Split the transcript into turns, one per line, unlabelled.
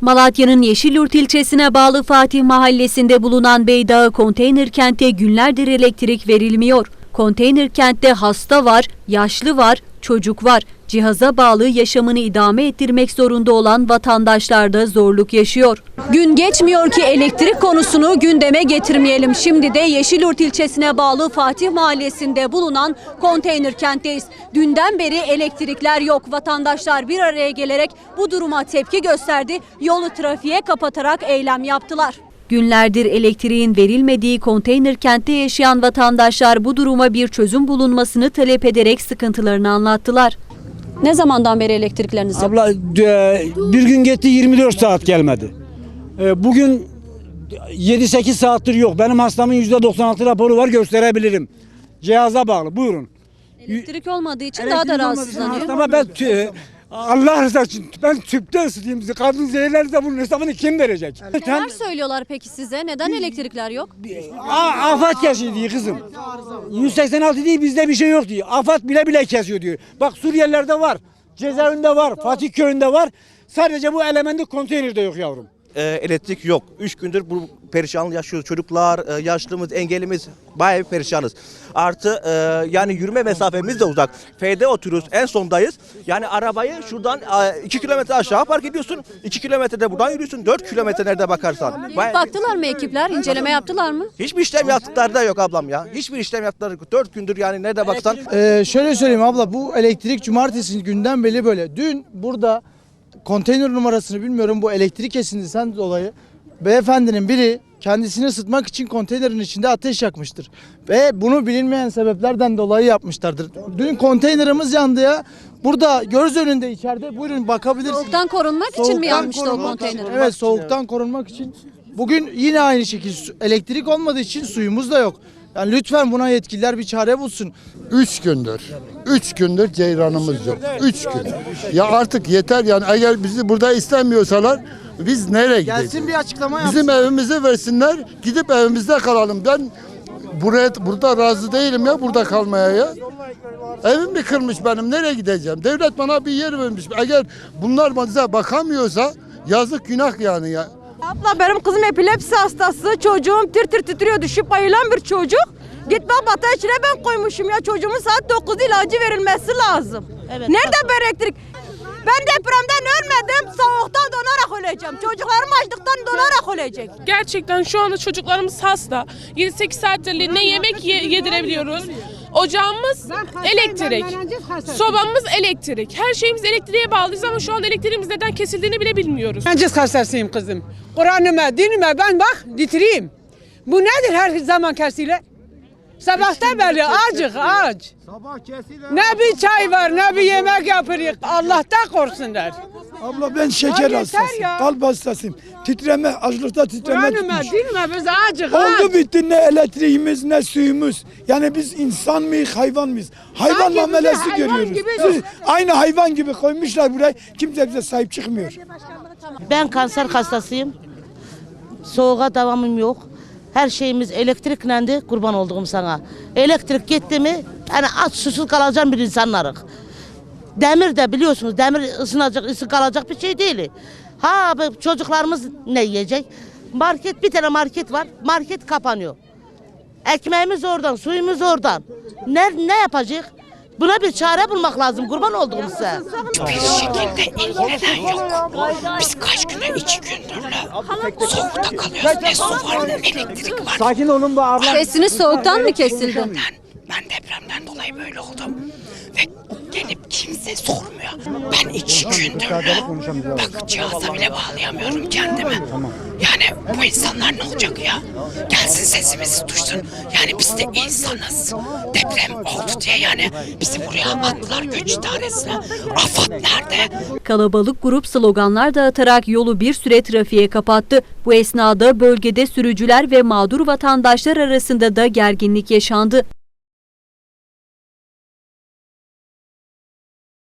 Malatya'nın Yeşilyurt ilçesine bağlı Fatih Mahallesi'nde bulunan Beydağı konteyner kente günlerdir elektrik verilmiyor. Konteyner kentte hasta var, yaşlı var, çocuk var. Cihaza bağlı yaşamını idame ettirmek zorunda olan vatandaşlar da zorluk yaşıyor. Gün geçmiyor ki elektrik konusunu gündeme getirmeyelim. Şimdi de Yeşilyurt ilçesine bağlı Fatih Mahallesi'nde bulunan konteyner kentteyiz. Dünden beri elektrikler yok. Vatandaşlar bir araya gelerek bu duruma tepki gösterdi. Yolu trafiğe kapatarak eylem yaptılar. Günlerdir elektriğin verilmediği konteyner kentte yaşayan vatandaşlar bu duruma bir çözüm bulunmasını talep ederek sıkıntılarını anlattılar. Ne zamandan beri elektrikleriniz yok?
Abla e, bir gün gitti 24 saat gelmedi. E, Bugün 7-8 saattir yok. Benim hastamın %96 raporu var gösterebilirim. Cihaza bağlı buyurun.
Elektrik olmadığı için daha da
Elektrik olmadığı için
rahatsızlanıyor.
Hastama ben tü- Allah rızası için ben tüpte ısıtayım. Kadın zehirlerse bunun hesabını kim verecek?
Neler söylüyorlar peki size? Neden elektrikler yok?
A- afat kesiyor diyor kızım. 186 değil bizde bir şey yok diyor. Afat bile bile kesiyor diyor. Bak Suriyelilerde var. Cezaevinde var. Fatih köyünde var. Sadece bu elementi konteynerde yok yavrum.
E, elektrik yok. Üç gündür bu perişanlık yaşıyoruz. Çocuklar, e, yaşlımız, engelimiz bayağı bir perişanız. Artı e, yani yürüme mesafemiz de uzak. F'de oturuyoruz. En sondayız. Yani arabayı şuradan 2 kilometre aşağı park ediyorsun. 2 kilometrede buradan yürüyorsun. 4 kilometre nerede bakarsan. Bayağı-
Baktılar mı ekipler? İnceleme yaptılar mı?
Hiçbir işlem yaptıkları da yok ablam ya. Hiçbir işlem yaptıkları yok. 4 gündür yani nerede baksan.
Ee, şöyle söyleyeyim abla bu elektrik cumartesi günden beri böyle. Dün burada konteyner numarasını bilmiyorum bu elektrik kesintisinden dolayı beyefendinin biri kendisini ısıtmak için konteynerin içinde ateş yakmıştır. Ve bunu bilinmeyen sebeplerden dolayı yapmışlardır. Dün konteynerimiz yandı ya. Burada göz önünde içeride buyurun bakabilirsiniz.
Soğuktan korunmak için mi
Soğuktan
yanmıştı o konteyneri?
Evet soğuktan korunmak için. Bugün yine aynı şekilde elektrik olmadığı için suyumuz da yok. Yani lütfen buna yetkililer bir çare bulsun.
Üç gündür. Üç gündür ceyranımız yok. Üç gün. Ya artık yeter yani eğer bizi burada istemiyorsalar biz nereye gideceğiz?
Gelsin bir açıklama yapsın.
Bizim evimizi versinler gidip evimizde kalalım. Ben buraya burada razı değilim ya burada kalmaya ya. Evim mi kırmış benim nereye gideceğim? Devlet bana bir yer vermiş. Eğer bunlar bize bakamıyorsa yazık günah yani ya.
Abla benim kızım epilepsi hastası. Çocuğum tir tir titriyor düşüp bayılan bir çocuk. Git bak bata içine ben koymuşum ya çocuğumun saat 9'da ilacı verilmesi lazım. Nerede bu elektrik? Ben depremden ölmedim. Soğuktan donarak öleceğim. Çocuklarım açlıktan donarak ölecek.
Gerçekten şu anda çocuklarımız hasta. 7-8 saattir ne yemek ye- yedirebiliyoruz. Ocağımız elektrik. Sobamız elektrik. Her şeyimiz elektriğe bağlıyız ama şu an elektriğimiz neden kesildiğini bile bilmiyoruz.
Ben ciz hastasıyım kızım. Kur'an'ıma, dinime ben bak titriyim. Bu nedir her zaman kesiyle? Sabahtan beri acık aç. Ne bir çay var ne bir yemek yapırız. Allah'tan korksunlar.
Abla ben şeker
yeter
hastasıyım,
ya.
kalp hastasıyım. Titreme, açlıkta titreme
Kur'an'ıma,
tutmuş.
dinime biz acık
Oldu
aç.
bitti ne elektriğimiz ne suyumuz. Yani biz insan mıyız hayvan mıyız? Hayvan
Sanki bizi
muamelesi
hayvan
görüyoruz.
gibi-
aynı hayvan gibi koymuşlar buraya. Kimse bize sahip çıkmıyor.
Ben kanser hastasıyım. Soğuğa devamım yok. Her şeyimiz elektriklendi kurban olduğum sana. Elektrik gitti mi yani aç susuz kalacağım bir insanlarız. Demir de biliyorsunuz demir ısınacak ısı kalacak bir şey değil. Ha çocuklarımız ne yiyecek? Market bir tane market var market kapanıyor. Ekmeğimiz oradan suyumuz oradan. Ne, ne yapacak? Buna bir çare bulmak lazım kurban olduğum size.
bir şekilde ilgilenen yok. Biz kaç gündür, iki gündür soğukta kalıyoruz. Ne su var ne elektrik var.
Sakin olun be abla.
Sesiniz soğuktan mı kesildi?
Ben depremden dolayı böyle oldum. Ve gelip kimse sormuyor. Ben iki gündür bak cihaza bile bağlayamıyorum kendimi. Yani bu insanlar ne olacak ya? Gelsin sesimizi duysun. Yani biz de insanız. Deprem oldu diye yani bizi buraya attılar göç idaresine. Afat nerede?
Kalabalık grup sloganlar dağıtarak yolu bir süre trafiğe kapattı. Bu esnada bölgede sürücüler ve mağdur vatandaşlar arasında da gerginlik yaşandı.